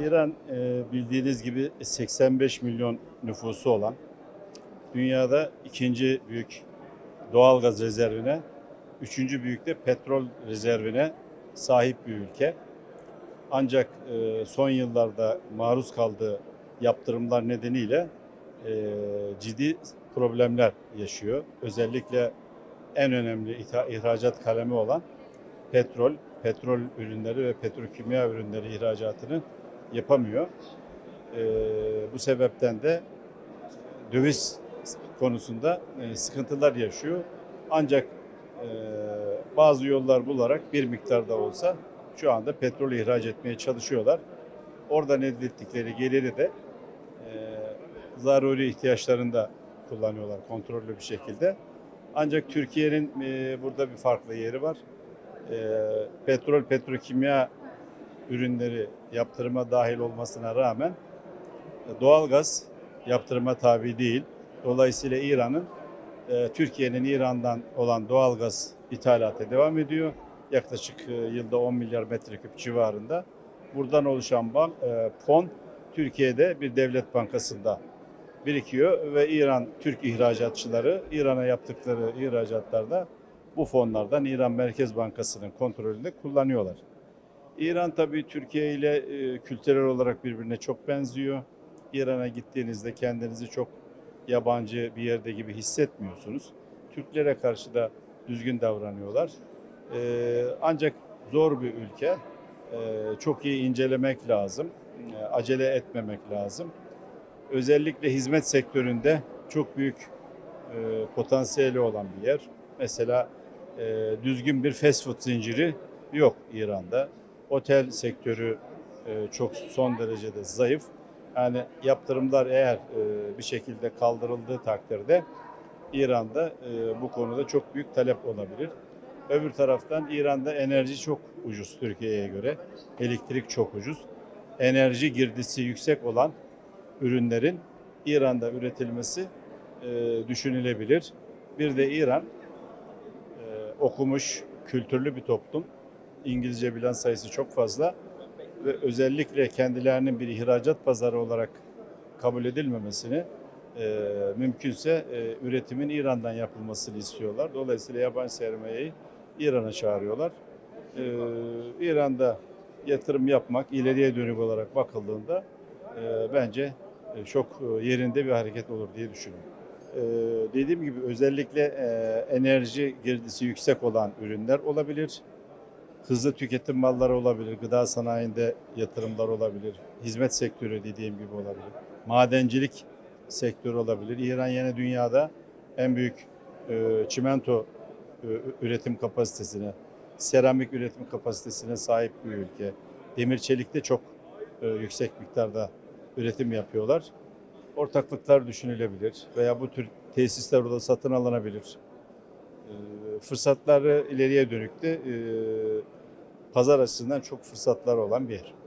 İran e, bildiğiniz gibi 85 milyon nüfusu olan dünyada ikinci büyük doğal gaz rezervine, üçüncü büyük de petrol rezervine sahip bir ülke. Ancak e, son yıllarda maruz kaldığı yaptırımlar nedeniyle e, ciddi problemler yaşıyor. Özellikle en önemli ihracat kalemi olan petrol, petrol ürünleri ve petrokimya ürünleri ihracatını yapamıyor. Ee, bu sebepten de döviz konusunda e, sıkıntılar yaşıyor. Ancak e, bazı yollar bularak bir miktarda olsa şu anda petrol ihraç etmeye çalışıyorlar. Oradan elde ettikleri geliri de e, zaruri ihtiyaçlarında kullanıyorlar kontrollü bir şekilde. Ancak Türkiye'nin e, burada bir farklı yeri var. E, petrol, petrokimya ürünleri yaptırıma dahil olmasına rağmen doğalgaz yaptırıma tabi değil. Dolayısıyla İran'ın e, Türkiye'nin İran'dan olan doğalgaz ithalatı devam ediyor. Yaklaşık e, yılda 10 milyar metreküp civarında. Buradan oluşan bank, e, fon Türkiye'de bir devlet bankasında birikiyor ve İran Türk ihracatçıları İran'a yaptıkları ihracatlarda bu fonlardan İran Merkez Bankası'nın kontrolünde kullanıyorlar. İran tabii Türkiye ile e, kültürel olarak birbirine çok benziyor. İran'a gittiğinizde kendinizi çok yabancı bir yerde gibi hissetmiyorsunuz. Türklere karşı da düzgün davranıyorlar. E, ancak zor bir ülke. E, çok iyi incelemek lazım. E, acele etmemek lazım. Özellikle hizmet sektöründe çok büyük e, potansiyeli olan bir yer. Mesela e, düzgün bir fast food zinciri yok İran'da. Otel sektörü e, çok son derecede zayıf. Yani yaptırımlar eğer e, bir şekilde kaldırıldığı takdirde İran'da e, bu konuda çok büyük talep olabilir. Öbür taraftan İran'da enerji çok ucuz Türkiye'ye göre. Elektrik çok ucuz. Enerji girdisi yüksek olan ürünlerin İran'da üretilmesi e, düşünülebilir. Bir de İran okumuş, kültürlü bir toplum. İngilizce bilen sayısı çok fazla ve özellikle kendilerinin bir ihracat pazarı olarak kabul edilmemesini e, mümkünse e, üretimin İran'dan yapılmasını istiyorlar. Dolayısıyla yabancı sermayeyi İran'a çağırıyorlar. E, İran'da yatırım yapmak ileriye dönük olarak bakıldığında e, bence e, çok e, yerinde bir hareket olur diye düşünüyorum. E, dediğim gibi özellikle e, enerji girdisi yüksek olan ürünler olabilir. Hızlı tüketim malları olabilir. Gıda sanayinde yatırımlar olabilir. Hizmet sektörü dediğim gibi olabilir. Madencilik sektörü olabilir. İran yine dünyada en büyük e, çimento e, üretim kapasitesine, seramik üretim kapasitesine sahip bir ülke. Demir çelikte çok e, yüksek miktarda üretim yapıyorlar. Ortaklıklar düşünülebilir veya bu tür tesisler orada satın alınabilir. E, fırsatları ileriye dönük de e, pazar açısından çok fırsatlar olan bir yer.